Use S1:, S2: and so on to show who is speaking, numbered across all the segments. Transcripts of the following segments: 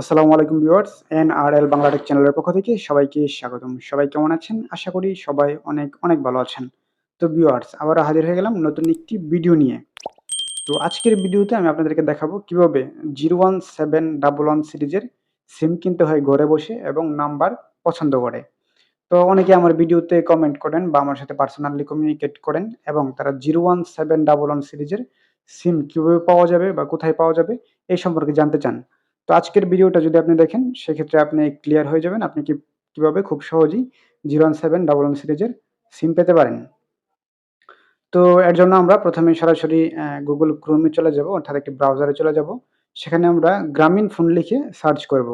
S1: আসসালামু আলাইকুম viewers N R L Banglatech চ্যানেলের পক্ষ থেকে সবাইকে স্বাগতম। সবাই কেমন আছেন? আশা করি সবাই অনেক অনেক ভালো আছেন। তো ভিউয়ার্স, আবারও হাজির হয়ে গেলাম নতুন একটি ভিডিও নিয়ে। তো আজকের ভিডিওতে আমি আপনাদেরকে দেখাবো কীভাবে zero one seven double one সিরিজের সিম কিনতে হয় ঘরে বসে এবং নাম্বার পছন্দ করে। তো অনেকে আমার ভিডিওতে কমেন্ট করেন বা আমার সাথে পার্সোনালি কমিউনিকেট করেন এবং তারা zero one seven double one সিরিজের সিম কীভাবে পাওয়া যাবে বা কোথায় পাওয়া যাবে এই সম্পর্কে জানতে চান। তো আজকের ভিডিওটা যদি আপনি দেখেন, সেক্ষেত্রে আপনি ক্লিয়ার হয়ে যাবেন আপনি কি, কীভাবে খুব সহজেই zero one seven double one সিরিজের সিম পেতে পারেন। তো এর জন্য আমরা প্রথমে সরাসরি গুগল ক্রোমে চলে যাব, অর্থাৎ একটি ব্রাউজারে চলে যাব। সেখানে আমরা গ্রামীণ ফোন লিখে সার্চ করব।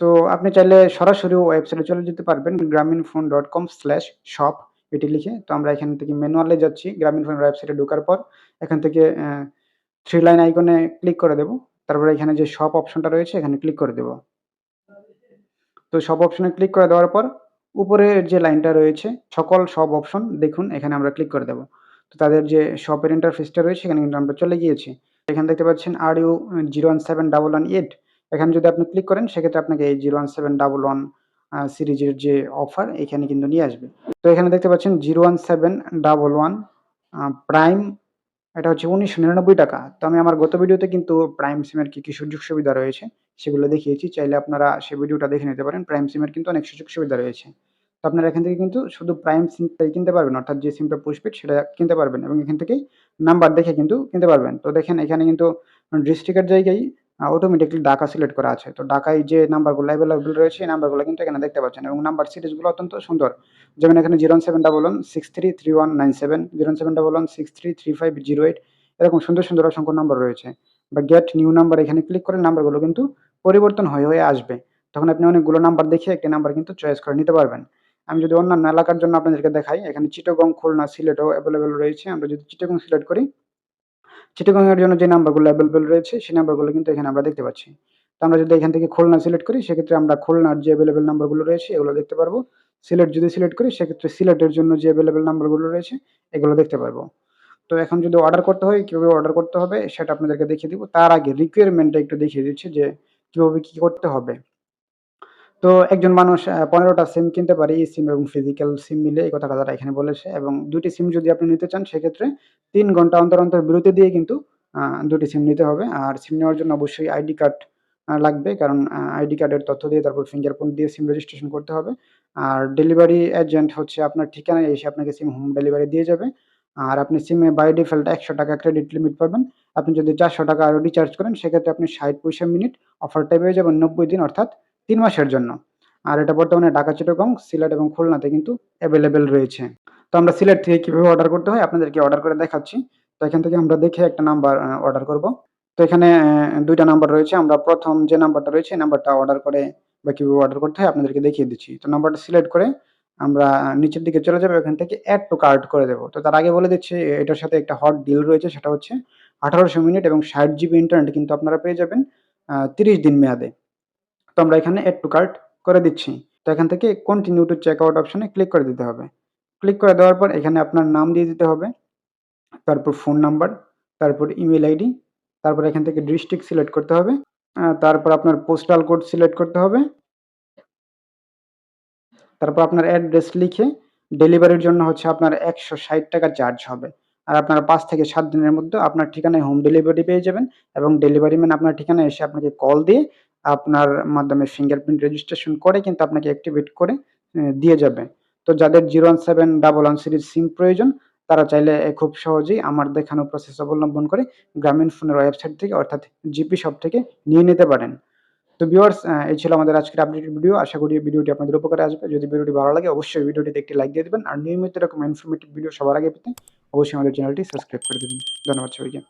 S1: তো আপনি চাইলে সরাসরি ওয়েবসাইটে চলে যেতে পারবেন Grameenphone dot com slash shop এটি লিখে। তো আমরা এখান থেকে ম্যানুয়ালে যাচ্ছি, গ্রামীণ ফোন ওয়েবসাইটে ঢোকার পর। এখান থেকে থ্রি লাইন আইকনে ক্লিক করে দেব। তারপরে এখানে যে সব অপশনটা রয়েছে, এখানে ক্লিক করে দেব। তো সব অপশনে ক্লিক করে দেওয়ার পর, উপরে যে লাইনটা রয়েছে, সকল সব অপশন দেখুন, এখানে আমরা ক্লিক করে দেব। তো তাদের যে শপের ইন্টারফেসটা রয়েছে, এখানে কিন্তু আমরা চলে গিয়েছি। এখানে দেখতে পাচ্ছেন আর U zero one seven double one eight এখানে যদি আপনি ক্লিক করেন, সেক্ষেত্রে আপনাকে এই zero one seven double one সিরিজের যে অফার এখানে কিন্তু নিয়ে আসবে। তো এখানে দেখতে পাচ্ছেন zero one seven double one prime এটা হচ্ছে উনিশশো নিরানব্বই টাকা। তো আমি আমার গত ভিডিওতে কিন্তু প্রাইম সিমের কী কী সুযোগ সুবিধা রয়েছে সেগুলো দেখিয়েছি। চাইলে আপনারা সেই ভিডিওটা দেখে নিতে পারেন। প্রাইম সিমের কিন্তু অনেক সুযোগ সুবিধা রয়েছে। তো আপনারা এখান থেকে কিন্তু শুধু প্রাইম সিমটাই কিনতে পারবেন, অর্থাৎ যে সিমটা পোস্টপেড সেটা কিনতে পারবেন এবং এখান থেকেই নাম্বার দেখে কিন্তু কিনতে পারবেন। তো দেখেন এখানে কিন্তু ডিস্ট্রিক্টের জায়গায় অটোমেটিকলি ডাকা সিলেক্ট করা আছে। তো ডাকায় যে নাম্বারগুলো অ্যাভেলেবল রয়েছে, এই নাম্বারগুলো কিন্তু এখানে দেখতে পাচ্ছেন এবং নাম্বার সিরিজগুলো অত্যন্ত সুন্দর। যেমন এখানে zero seven double one six three three one nine seven zero seven double one six three three five zero eight এরকম সুন্দর সুন্দর অসংখ্য নাম্বার রয়েছে। বা গেট নিউ নাম্বার এখানে ক্লিক করে নাম্বারগুলো কিন্তু পরিবর্তন হয়ে হয়ে আসবে। তখন আপনি অনেকগুলো নাম্বার দেখে একটি নাম্বার কিন্তু চয়েস করে নিতে পারবেন। আমি যদি অন্যান্য এলাকার জন্য আপনাদেরকে দেখাই, এখানে চিটগং খুলনা সিলেটও অ্যাভেলেবেল রয়েছে। আমরা যদি চিটগং সিলেক্ট করি চিটগংয়ের জন্য যে নাম্বারগুলো অ্যাভেলেবেল রয়েছে, সেই নাম্বারগুলো কিন্তু এখানে আমরা দেখতে পাচ্ছি। তো আমরা যদি এখান থেকে খুলনা সিলেক্ট করি, সেক্ষেত্রে আমরা খুলনার যে অ্যাভেলেবেল নাম্বারগুলো রয়েছে, এগুলো দেখতে পারব। সিলেট যদি সিলেক্ট করি, সেক্ষেত্রে সিলেটের জন্য যে অ্যাভেলেবেল নাম্বারগুলো রয়েছে, এগুলো দেখতে পারব। তো এখন যদি অর্ডার করতে হয়, কীভাবে অর্ডার করতে হবে, সেটা আপনাদেরকে দেখিয়ে দিব। তার আগে রিকোয়ারমেন্টটা একটু দেখিয়ে দিচ্ছি যে কীভাবে কী করতে হবে। তো একজন মানুষ পনেরোটা সিম কিনতে পারে ই সিম এবং ফিজিক্যাল সিম মিলে, এই কথাটা তারা এখানে বলেছে এবং দুটি সিম যদি আপনি নিতে চান, সেক্ষেত্রে তিন ঘণ্টা অন্তর অন্তর বিরতি দিয়ে কিন্তু দুটি সিম নিতে হবে। আর সিম নেওয়ার জন্য অবশ্যই আইডি কার্ড লাগবে। কারণ আইডি কার্ডের তথ্য দিয়ে তারপর ফিঙ্গারপ্রিন্ট দিয়ে সিম রেজিস্ট্রেশন করতে হবে। আর ডেলিভারি এজেন্ট হচ্ছে আপনার ঠিকানায় এসে আপনাকে সিম হোম ডেলিভারি দিয়ে যাবে। আর আপনি সিমে বাই ডিফল্ট একশো টাকা ক্রেডিট লিমিট পাবেন। আপনি যদি চারশো টাকা আরও রিচার্জ করেন, সেক্ষেত্রে আপনি ষাট পয়সা মিনিট অফারটা পেয়ে যাবেন নব্বই দিন, অর্থাৎ তিন মাসের জন্য। আর এটা বর্তমানে ঢাকা, চিটগং, সিলেট এবং খুলনাতে কিন্তু অ্যাভেলেবেল রয়েছে। তো আমরা সিলেট থেকে কীভাবে অর্ডার করতে হয় আপনাদেরকে অর্ডার করে দেখাচ্ছি। তো এখান থেকে আমরা দেখে একটা নাম্বার অর্ডার করব। তো এখানে দুইটা নাম্বার রয়েছে। আমরা প্রথম যে নাম্বারটা রয়েছে, এই নাম্বারটা অর্ডার করে বা কীভাবে অর্ডার করতে হয় আপনাদেরকে দেখিয়ে দিচ্ছি। তো নাম্বারটা সিলেক্ট করে আমরা নিচের দিকে চলে যাব। এখান থেকে অ্যাড টু কার্ড করে দেবো। তো তার আগে বলে দিচ্ছি, এটার সাথে একটা হট ডিল রয়েছে, সেটা হচ্ছে আঠারোশো মিনিট এবং ষাট জিবি ইন্টারনেট কিন্তু আপনারা পেয়ে যাবেন তিরিশ দিন মেয়াদে। তো আমরা এখানে অ্যাড টু কার্ড করে দিচ্ছি। তো এখান থেকে কন্টিনিউ টু চেক আউট অপশানে ক্লিক করে দিতে হবে। ক্লিক করে দেওয়ার পর এখানে আপনার নাম দিয়ে দিতে হবে, তারপর ফোন নাম্বার তারপর ইমেল আইডি তারপর এখান থেকে ডিস্ট্রিক্ট সিলেক্ট করতে হবে তারপর আপনার পোস্টাল কোড সিলেক্ট করতে হবে, তারপর আপনার অ্যাড্রেস লিখে ডেলিভারির জন্য হচ্ছে আপনার একশো ষাট টাকা চার্জ হবে। আর আপনার পাঁচ থেকে সাত দিনের মধ্যে আপনার ঠিকানায় হোম ডেলিভারি পেয়ে যাবেন এবং ডেলিভারি ম্যান আপনার ঠিকানায় এসে আপনাকে কল দিয়ে আপনার মাধ্যমে ফিঙ্গারপ্রিন্ট রেজিস্ট্রেশন করে কিন্তু আপনাকে অ্যাক্টিভেট করে দিয়ে যাবে। তো যাদের zero one seven double one series sim প্রয়োজন, তারা চাইলে খুব সহজেই আমার দেখানো প্রসেস অবলম্বন করে গ্রামীণ ফোনের ওয়েবসাইট থেকে, অর্থাৎ জিপি শপ থেকে নিয়ে নিতে পারেন। তো ভিউয়ার্স এই ছিল আমাদের আজকের আপডেটেড ভিডিও আশা করি ভিডিওটি আপনাদের উপকারে আসবে। যদি ভিডিওটি ভালো লাগে, অবশ্যই ভিডিওটিতে একটি লাইক দিয়ে দেবেন। আর নিয়মিত এরকম ইনফরমেটিভ ভিডিও সবার আগে পেতে অবশ্যই আমাদের চ্যানেলটি সাবস্ক্রাইব করে দেবেন। ধন্যবাদ সবাইকে।